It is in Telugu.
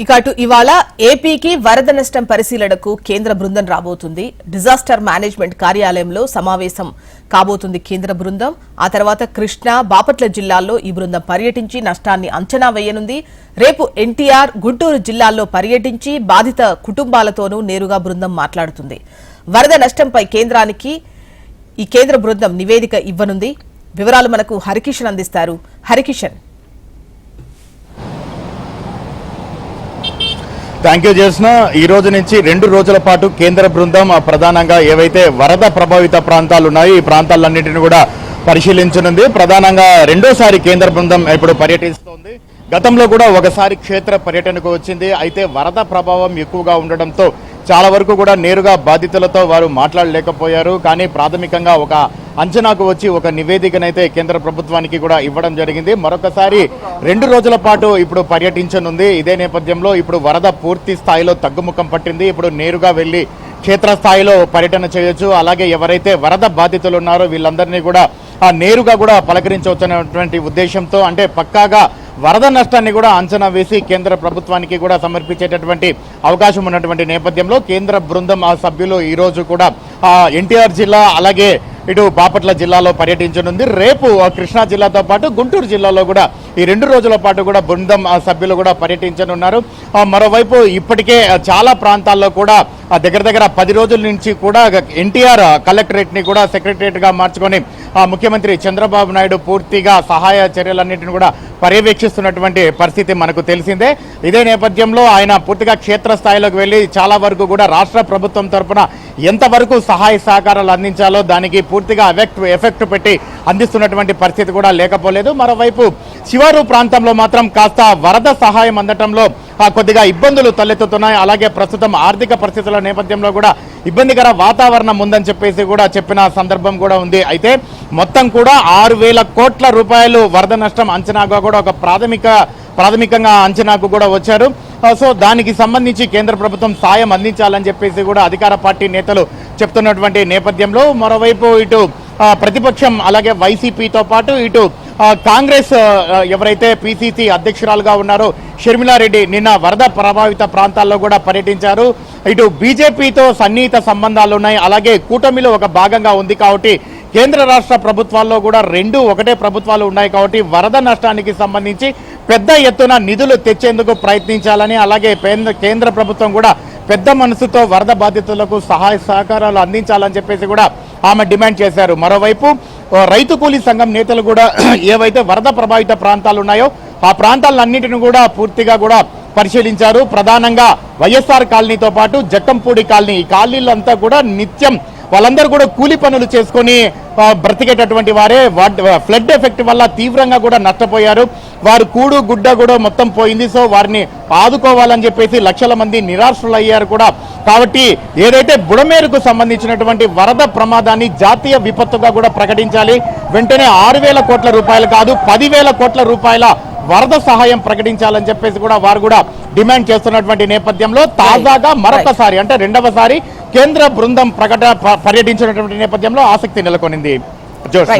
ఇక అటు ఇవాళ ఏపీకి వరద నష్టం పరిశీలనకు కేంద్ర బృందం రాబోతుంది. డిజాస్టర్ మేనేజ్మెంట్ కార్యాలయంలో సమావేశం కాబోతుంది కేంద్ర బృందం. ఆ తర్వాత కృష్ణా బాపట్ల జిల్లాల్లో ఈ బృందం పర్యటించి నష్టాన్ని అంచనా వేయనుంది. రేపు ఎన్టీఆర్ గుంటూరు జిల్లాల్లో పర్యటించి బాధిత కుటుంబాలతోనూ నేరుగా బృందం మాట్లాడుతుంది. వరద నష్టంపై కేంద్రానికి ఈ కేంద్ర బృందం నివేదిక ఇవ్వనుంది. వివరాలు మనకు హరికిషన్ అందిస్తారు. హరికిషన్. థ్యాంక్ యూ చేసిన ఈ రోజు నుంచి రెండు రోజుల పాటు కేంద్ర బృందం ప్రధానంగా ఏవైతే వరద ప్రభావిత ప్రాంతాలు ఉన్నాయో ఈ ప్రాంతాలన్నింటినీ కూడా పరిశీలించనుంది. ప్రధానంగా రెండోసారి కేంద్ర బృందం ఇప్పుడు పర్యటిస్తోంది. గతంలో కూడా ఒకసారి క్షేత్ర పర్యటనకు వచ్చింది. అయితే వరద ప్రభావం ఎక్కువగా ఉండడంతో చాలా వరకు కూడా నేరుగా బాధితులతో వారు మాట్లాడలేకపోయారు. కానీ ప్రాథమికంగా ఒక అంచనాకు వచ్చి ఒక నివేదికనైతే కేంద్ర ప్రభుత్వానికి కూడా ఇవ్వడం జరిగింది. మరొకసారి రెండు రోజుల పాటు ఇప్పుడు పర్యటించనుంది. ఇదే నేపథ్యంలో ఇప్పుడు వరద పూర్తి స్థాయిలో తగ్గుముఖం పట్టింది. ఇప్పుడు నేరుగా వెళ్ళి క్షేత్రస్థాయిలో పర్యటన చేయొచ్చు. అలాగే ఎవరైతే వరద బాధితులు ఉన్నారో వీళ్ళందరినీ కూడా నేరుగా కూడా పలకరించవచ్చనేటువంటి ఉద్దేశంతో అంటే పక్కాగా వరద నష్టాన్ని కూడా అంచనా వేసి కేంద్ర ప్రభుత్వానికి కూడా సమర్పించేటటువంటి అవకాశం ఉన్నటువంటి నేపథ్యంలో కేంద్ర బృందం ఆ సభ్యులు ఈరోజు కూడా ఎన్టీఆర్ జిల్లా అలాగే ఇటు బాపట్ల జిల్లాలో పర్యటించనుంది. రేపు కృష్ణా జిల్లాతో పాటు గుంటూరు జిల్లాలో కూడా ఈ రెండు రోజుల పాటు కూడా బృందం సభ్యులు కూడా పర్యటించనున్నారు. మరోవైపు ఇప్పటికే చాలా ప్రాంతాల్లో కూడా దగ్గర దగ్గర పది రోజుల నుంచి కూడా ఎన్టీఆర్ కలెక్టరేట్ని కూడా సెక్రటరియట్గా మార్చుకొని ముఖ్యమంత్రి చంద్రబాబు నాయుడు పూర్తిగా సహాయ చర్యలన్నింటిని కూడా పర్యవేక్షిస్తున్నటువంటి పరిస్థితి మనకు తెలిసిందే. ఇదే నేపథ్యంలో ఆయన పూర్తిగా క్షేత్ర స్థాయిలోకి వెళ్ళి చాలా వరకు కూడా రాష్ట్ర ప్రభుత్వం తరపున ఎంతవరకు సహాయ సహకారాలు అందించాలో దానికి పూర్తిగా ఎఫెక్ట్ ఎఫెక్ట్ పెట్టి అందిస్తున్నటువంటి పరిస్థితి కూడా లేకపోలేదు. మరోవైపు శివ శివారు ప్రాంతంలో మాత్రం కాస్త వరద సహాయం అందటంలో కొద్దిగా ఇబ్బందులు తలెత్తుతున్నాయి. అలాగే ప్రస్తుతం ఆర్థిక పరిస్థితుల నేపథ్యంలో కూడా ఇబ్బందికర వాతావరణం ఉందని చెప్పేసి కూడా చెప్పిన సందర్భం కూడా ఉంది. అయితే మొత్తం కూడా ఆరు వేల కోట్ల రూపాయలు వరద నష్టం అంచనాగా కూడా ఒక ప్రాథమిక ప్రాథమికంగా అంచనాకు కూడా వచ్చారు. సో దానికి సంబంధించి కేంద్ర ప్రభుత్వం సాయం అందించాలని చెప్పేసి కూడా అధికార పార్టీ నేతలు చెప్తున్నటువంటి నేపథ్యంలో మరోవైపు ఇటు ప్రతిపక్షం అలాగే వైసీపీతో పాటు ఇటు కాంగ్రెస్ ఎవరైతే పిసిసి అధ్యక్షురాలుగా ఉన్నారో షర్మిలారెడ్డి నిన్న వరద ప్రభావిత ప్రాంతాల్లో కూడా పర్యటించారు. ఇటు బీజేపీతో సన్నిహిత సంబంధాలు ఉన్నాయి. అలాగే కూటమిలో ఒక భాగంగా ఉంది కాబట్టి కేంద్ర రాష్ట్ర ప్రభుత్వాల్లో కూడా రెండు ఒకటే ప్రభుత్వాలు ఉన్నాయి కాబట్టి వరద నష్టానికి సంబంధించి పెద్ద ఎత్తున నిధులు తెచ్చేందుకు ప్రయత్నించాలని అలాగే కేంద్ర ప్రభుత్వం కూడా పెద్ద మనసుతో వరద బాధితులకు సహాయ సహకారాలు అందించాలని చెప్పేసి కూడా ఆమె డిమాండ్ చేశారు. మరోవైపు రైతు కూలీ సంఘం నేతలు కూడా ఏవైతే వరద ప్రభావిత ప్రాంతాలు ఉన్నాయో ఆ ప్రాంతాలన్నింటిని కూడా పూర్తిగా కూడా పరిశీలించారు. ప్రధానంగా వైఎస్ఆర్ కాలనీతో పాటు జట్టంపూడి కాలనీ ఈ కాలనీలంతా కూడా నిత్యం వాళ్ళందరూ కూడా కూలి పనులు చేసుకొని బ్రతికేటటువంటి వారే. ఫ్లడ్ ఎఫెక్ట్ వల్ల తీవ్రంగా కూడా నష్టపోయారు. వారు కూడు గుడ్డ కూడా మొత్తం పోయింది. సో వారిని ఆదుకోవాలని చెప్పేసి లక్షల మంది నిరాశ్రులు అయ్యారు కూడా. కాబట్టి ఏదైతే బుడమేరుకు సంబంధించినటువంటి వరద ప్రమాదాన్ని జాతీయ విపత్తుగా కూడా ప్రకటించాలి. వెంటనే ఆరు వేల కోట్ల రూపాయలు కాదు పదివేల కోట్ల రూపాయల వరద సహాయం ప్రకటించాలని చెప్పేసి కూడా వారు కూడా డిమాండ్ చేస్తున్నటువంటి నేపథ్యంలో తాజాగా మరొకసారి అంటే రెండవసారి కేంద్ర బృందం ప్రకట ప- పర్యటించినటువంటి నేపథ్యంలో ఆసక్తి నెలకొనింది. జోష్